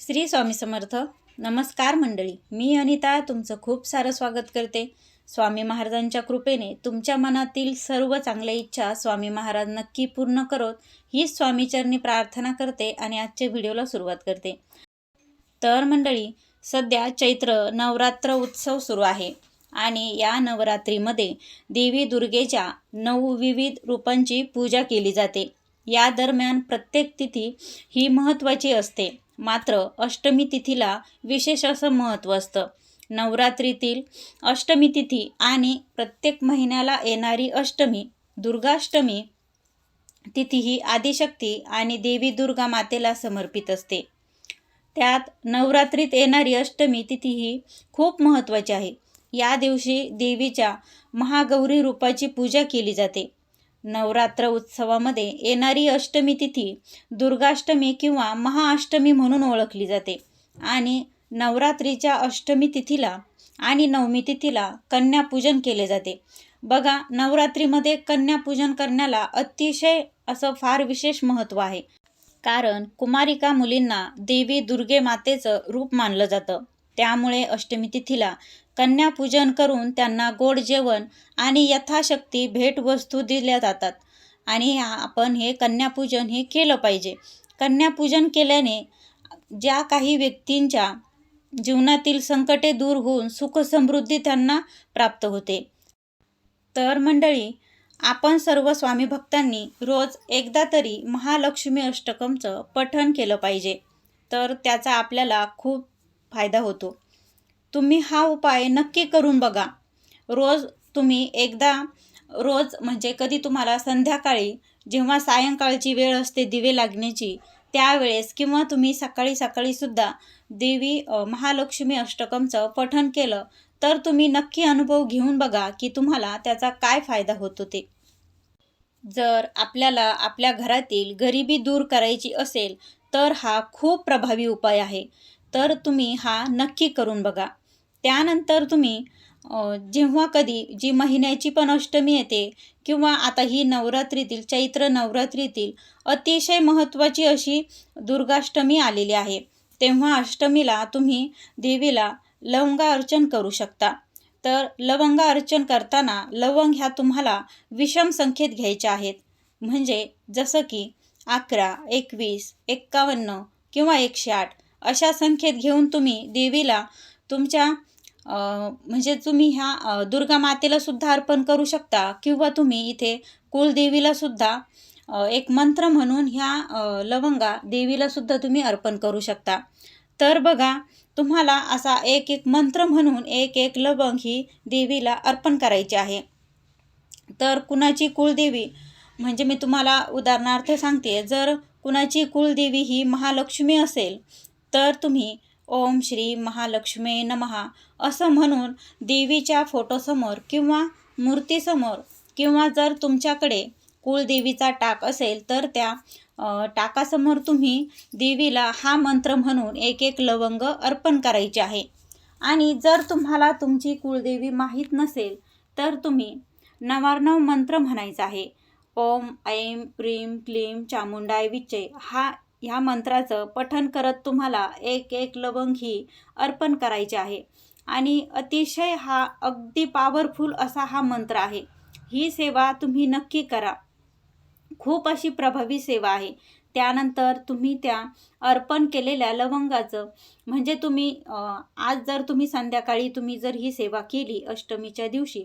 श्री स्वामी समर्थ. नमस्कार मंडळी. मी अनिता तुमचं खूप सारं स्वागत करते. स्वामी महाराजांच्या कृपेने तुमच्या मनातील सर्व चांगल्या इच्छा स्वामी महाराज नक्की पूर्ण करोत ही स्वामीचरणी प्रार्थना करते आणि आजच्या व्हिडिओला सुरुवात करते. तर मंडळी सध्या चैत्र नवरात्र उत्सव सुरू आहे आणि या नवरात्रीमध्ये देवी दुर्गेच्या नऊ विविध रूपांची पूजा केली जाते. या दरम्यान प्रत्येक तिथी ही महत्त्वाची असते. मात्र अष्टमी तिथीला विशेष असं महत्त्व असतं. नवरात्रीतील अष्टमी तिथी आणि प्रत्येक महिन्याला येणारी अष्टमी दुर्गाष्टमी तिथी ही आदिशक्ती आणि देवी दुर्गा मातेला समर्पित असते. त्यात नवरात्रीत येणारी अष्टमी तिथी ही खूप महत्त्वाची आहे. या दिवशी देवीच्या महागौरी रूपाची पूजा केली जाते. नवरात्र उत्सवामध्ये येणारी अष्टमी तिथी दुर्गाष्टमी किंवा महाअष्टमी म्हणून ओळखली जाते. आणि नवरात्रीच्या अष्टमी तिथीला आणि नवमी तिथीला कन्यापूजन केले जाते. बघा नवरात्रीमध्ये कन्यापूजन करण्याला अतिशय असं फार विशेष महत्त्व आहे. कारण कुमारिका मुलींना देवी दुर्गे मातेचं रूप मानलं जातं. त्यामुळे अष्टमी तिथीला कन्यापूजन करून त्यांना गोड जेवण आणि यथाशक्ती भेटवस्तू दिल्या जातात. आणि आपण हे कन्यापूजन हे केलं पाहिजे. कन्यापूजन केल्याने ज्या काही व्यक्तींच्या जीवनातील संकटे दूर होऊन सुखसमृद्धी त्यांना प्राप्त होते. तर मंडळी आपण सर्व स्वामी भक्तांनी रोज एकदा तरी महालक्ष्मी अष्टकमचं पठण केलं पाहिजे. तर त्याचा आपल्याला खूप फायदा होतो. तुम्ही हा उपाय नक्की करून बघा. रोज तुम्ही एकदा रोज म्हणजे कधी तुम्हाला संध्याकाळी जेव्हा सायंकाळची वेळ असते दिवे लागण्याची त्यावेळेस किंवा तुम्ही सकाळी सकाळीसुद्धा देवी महालक्ष्मी अष्टकमचं पठण केलं तर तुम्ही नक्की अनुभव घेऊन बघा की तुम्हाला त्याचा काय फायदा होतो ते. जर आपल्याला आपल्या घरातील गरिबी दूर करायची असेल तर हा खूप प्रभावी उपाय आहे. तर तुम्ही हा नक्की करून बघा. त्यानंतर तुम्ही जेव्हा कधी जी महिन्याची पण अष्टमी येते किंवा आता ही नवरात्रीतील चैत्र नवरात्रीतील अतिशय महत्त्वाची अशी दुर्गाष्टमी आलेली आहे तेव्हा अष्टमीला तुम्ही देवीला लवंगा अर्चन करू शकता. तर लवंगा अर्चन करताना लवंग ह्या तुम्हाला विषम संख्येत घ्यायच्या आहेत. म्हणजे जसं की अकरा एकवीस एक्कावन्न किंवा एकशे आठ अशा संख्येत घेऊन तुम्ही देवीला तुमच्या म्हणजे तुम्ही ह्या दुर्गा मातेला सुद्धा अर्पण करू शकता किंवा तुम्ही इथे कुलदेवीला सुद्धा एक मंत्र म्हणून ह्या लवंगा देवीला सुद्धा तुम्ही अर्पण करू शकता. तर बघा तुम्हाला असा एक एक मंत्र म्हणून एक एक लवंग ही देवीला अर्पण करायची आहे. तर कुणाची कुलदेवी म्हणजे मी तुम्हाला उदाहरणार्थ सांगते जर कुणाची कुलदेवी ही महालक्ष्मी असेल तर तुम्ही ओम श्री महालक्ष्मी नमहा असं म्हणून देवीच्या फोटोसमोर किंवा मूर्तीसमोर किंवा जर तुमच्याकडे कुळदेवीचा टाक असेल तर त्या टाकासमोर तुम्ही देवीला हा मंत्र म्हणून एक एक लवंग अर्पण करायचे आहे. आणि जर तुम्हाला तुमची कुळदेवी माहीत नसेल तर तुम्ही नवार्णव मंत्र म्हणायचा आहे. ओम ऐम प्रीम क्लीम चामुंडाय विचय हा ह्या मंत्राचं पठन करत तुम्हाला एक एक लवंग ही अर्पण करायचे आहे. आणि अतिशय हा अगदी पॉवरफुल असा हा मंत्र आहे. ही सेवा तुम्ही नक्की करा. खूप अशी प्रभावी सेवा आहे. त्यानंतर तुम्ही त्या अर्पण केलेल्या लवंगाचं म्हणजे तुम्ही आज जर तुम्ही संध्याकाळी तुम्ही जर ही सेवा केली अष्टमीच्या दिवशी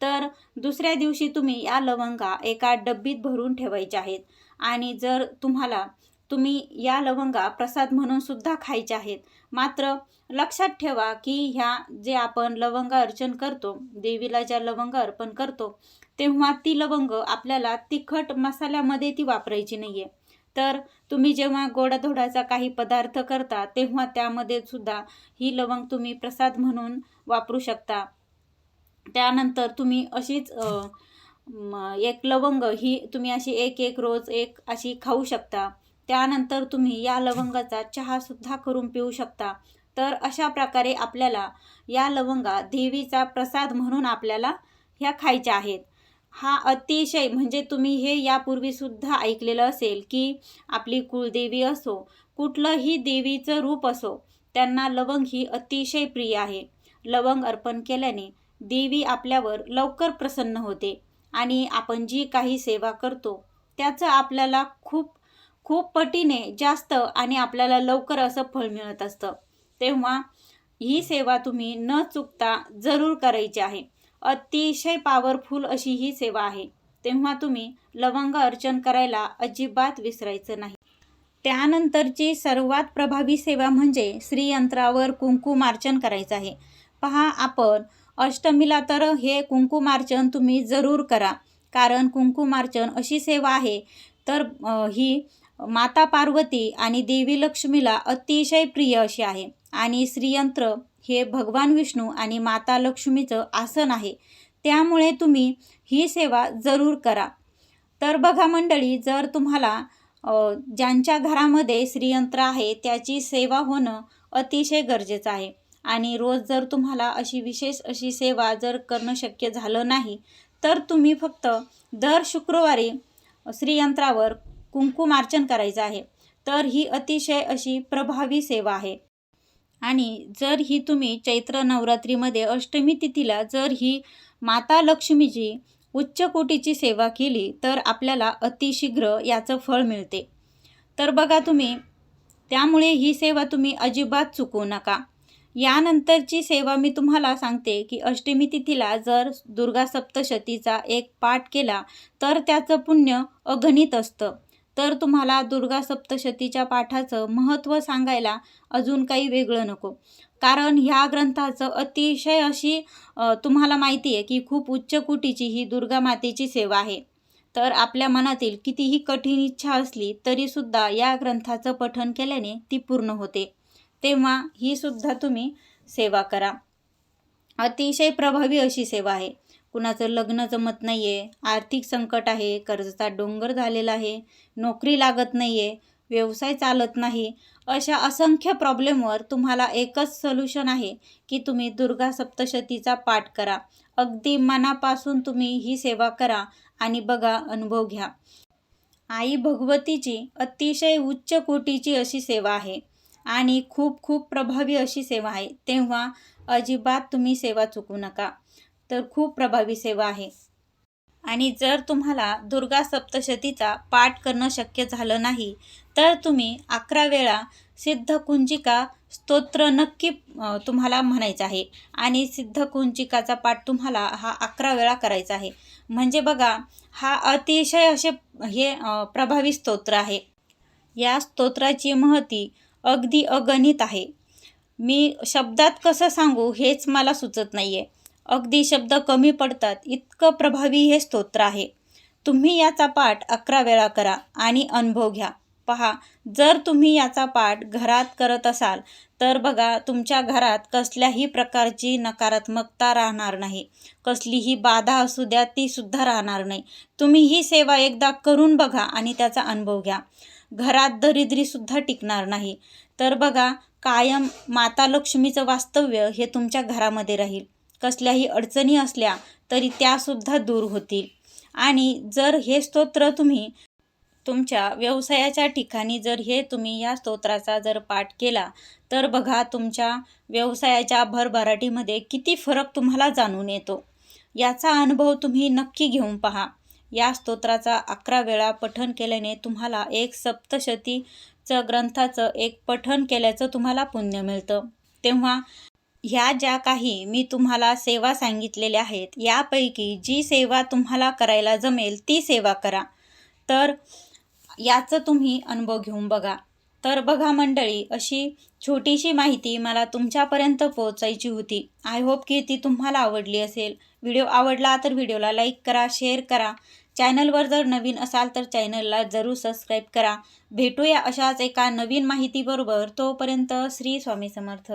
तर दुसऱ्या दिवशी तुम्ही या लवंगा एका डब्बीत भरून ठेवायच्या आहेत. आणि जर तुम्हाला तुम्ही या लवंगा प्रसाद म्हणून सुद्धा खायच्या आहेत. मात्र लक्षात ठेवा की ह्या जे आपण लवंगा अर्चन करतो देवीला ज्या लवंगा अर्पण करतो तेव्हा ती लवंग आपल्याला तिखट मसाल्यामध्ये ती वापरायची नाही आहे तर तुम्ही जेव्हा गोडाधोडाचा काही पदार्थ करता तेव्हा त्यामध्ये सुद्धा ही लवंग तुम्ही प्रसाद म्हणून वापरू शकता. त्यानंतर तुम्ही अशीच एक लवंग ही तुम्ही अशी एक एक रोज एक अशी खाऊ शकता. त्यानंतर तुम्ही या लवंगाचा चहासुद्धा करून पिऊ शकता. तर अशा प्रकारे आपल्याला या लवंगा देवीचा प्रसाद म्हणून आपल्याला ह्या खायच्या आहेत. हा अतिशय म्हणजे तुम्ही हे यापूर्वीसुद्धा ऐकलेलं असेल की आपली कुळदेवी असो कुठलंही देवीचं रूप असो त्यांना लवंग ही अतिशय प्रिय आहे. लवंग अर्पण केल्याने देवी आपल्यावर लवकर प्रसन्न होते आणि आपण जी काही सेवा करतो त्याचं आपल्याला खूप खूप पटीने जास्त आणि आपल्याला लवकर असं फळ मिळत असतं. तेव्हा ही सेवा तुम्ही न चुकता जरूर करायची आहे. अतिशय पॉवरफुल अशी ही सेवा आहे. तेव्हा तुम्ही लवंग अर्चन करायला अजिबात विसरायचं नाही. त्यानंतरची सर्वात प्रभावी सेवा म्हणजे श्रीयंत्रावर कुंकुमार्चन करायचं आहे. पहा आपण अष्टमीला तर हे कुंकुमार्चन तुम्ही जरूर करा. कारण कुंकुमार्चन अशी सेवा आहे. तर ही माता पार्वती आणि देवी लक्ष्मीला अतिशय प्रिय अशी आहे. आणि श्रीयंत्र हे भगवान विष्णू आणि माता लक्ष्मीचं आसन आहे. त्यामुळे तुम्ही ही सेवा जरूर करा. तर बघा मंडळी जर तुम्हाला ज्यांच्या घरामध्ये श्रीयंत्र आहे त्याची सेवा होणं अतिशय गरजेचं आहे. आणि रोज जर तुम्हाला अशी विशेष अशी सेवा जर करणं शक्य झालं नाही तर तुम्ही फक्त दर शुक्रवारी श्रीयंत्रावर कुंकुमार्चन करायचं आहे. तर ही अतिशय अशी प्रभावी सेवा आहे. आणि जर ही तुम्ही चैत्र नवरात्रीमध्ये अष्टमी तिथीला जर ही माता लक्ष्मीची उच्च कोटीची सेवा केली तर आपल्याला अतिशीघ्र याचं फळ मिळते. तर बघा तुम्ही त्यामुळे ही सेवा तुम्ही अजिबात चुकवू नका. यानंतरची सेवा मी तुम्हाला सांगते की अष्टमी तिथीला जर दुर्गा सप्तशतीचा एक पाठ केला तर त्याचं पुण्य अगणित असतं. तर तुम्हाला दुर्गा सप्तशतीच्या पाठाचं महत्त्व सांगायला अजून काही वेगळं नको. कारण ह्या ग्रंथाचं अतिशय अशी तुम्हाला माहिती आहे की खूप उच्च कोटीची ही दुर्गा मातेची सेवा आहे. तर आपल्या मनातील कितीही कठीण इच्छा असली तरीसुद्धा या ग्रंथाचं पठन केल्याने ती पूर्ण होते. तेव्हा ही सुद्धा तुम्ही सेवा करा. अतिशय प्रभावी अशी सेवा आहे. कुणाचं लग्न जमत नाही आहे आर्थिक संकट आहे कर्जाचा डोंगर झालेला आहे नोकरी लागत नाही आहे व्यवसाय चालत नाही अशा असंख्य प्रॉब्लेमवर तुम्हाला एकच सोल्युशन आहे की तुम्ही दुर्गा सप्तशतीचा पाठ करा. अगदी मनापासून तुम्ही ही सेवा करा आणि बघा अनुभव घ्या. आई भगवतीची अतिशय उच्च कोटीची अशी सेवा आहे आणि खूप खूप प्रभावी अशी सेवा आहे. तेव्हा अजिबात तुम्ही सेवा चुकू नका. तर खूप प्रभावी सेवा आहे. आणि जर तुम्हाला दुर्गा सप्तशतीचा पाठ करणं शक्य झालं नाही तर तुम्ही अकरा वेळा सिद्धकुंजिका स्तोत्र नक्की तुम्हाला म्हणायचं आहे. आणि सिद्धकुंजिकाचा पाठ तुम्हाला हा अकरा वेळा करायचा आहे. म्हणजे बघा हा अतिशय असे हे प्रभावी स्तोत्र आहे. या स्तोत्राची महती अगदी अगणित आहे. मी शब्दात कसं सांगू हेच मला सुचत नाही आहे अगदी शब्द कमी पडतात इतकं प्रभावी हे स्तोत्र आहे. तुम्ही याचा पाठ अकरा वेळा करा आणि अनुभव घ्या. पहा जर तुम्ही याचा पाठ घरात करत असाल तर बघा तुमच्या घरात कसल्याही प्रकारची नकारात्मकता राहणार नाही. कसलीही बाधा असू द्या ती सुद्धा राहणार नाही. तुम्ही ही सेवा एकदा करून बघा आणि त्याचा अनुभव घ्या. घरात दरिद्रीसुद्धा टिकणार नाही. तर बघा कायम माता लक्ष्मीचं वास्तव्य हे तुमच्या घरामध्ये राहील. कसल्याही अडचणी असल्या तरी त्यासुद्धा दूर होतील. आणि जर हे स्तोत्र तुम्ही तुमच्या व्यवसायाच्या ठिकाणी जर हे तुम्ही या स्तोत्राचा जर पाठ केला तर बघा तुमच्या व्यवसायाच्या भरभराटीमध्ये किती फरक तुम्हाला जाणून येतो. याचा अनुभव तुम्ही नक्की घेऊन पहा. या स्तोत्राचा अकरा वेळा पठन केल्याने तुम्हाला एक सप्तशतीचं ग्रंथाचं एक पठन केल्याचं तुम्हाला पुण्य मिळतं. तेव्हा ह्या ज्या काही मी तुम्हाला सेवा सांगितलेल्या आहेत यापैकी जी सेवा तुम्हाला करायला जमेल ती सेवा करा. तर याचं तुम्ही अनुभव घेऊन बघा. तर बघा मंडळी अशी छोटीशी माहिती मला तुमच्यापर्यंत पोहोचायची होती. आय होप की ती तुम्हाला आवडली असेल. व्हिडिओ आवडला तर व्हिडिओला लाईक करा शेअर करा. चॅनलवर जर नवीन असाल तर चॅनलला जरूर सबस्क्राईब करा. भेटूया अशाच एका नवीन माहितीबरोबर. तोपर्यंत श्री स्वामी समर्थ.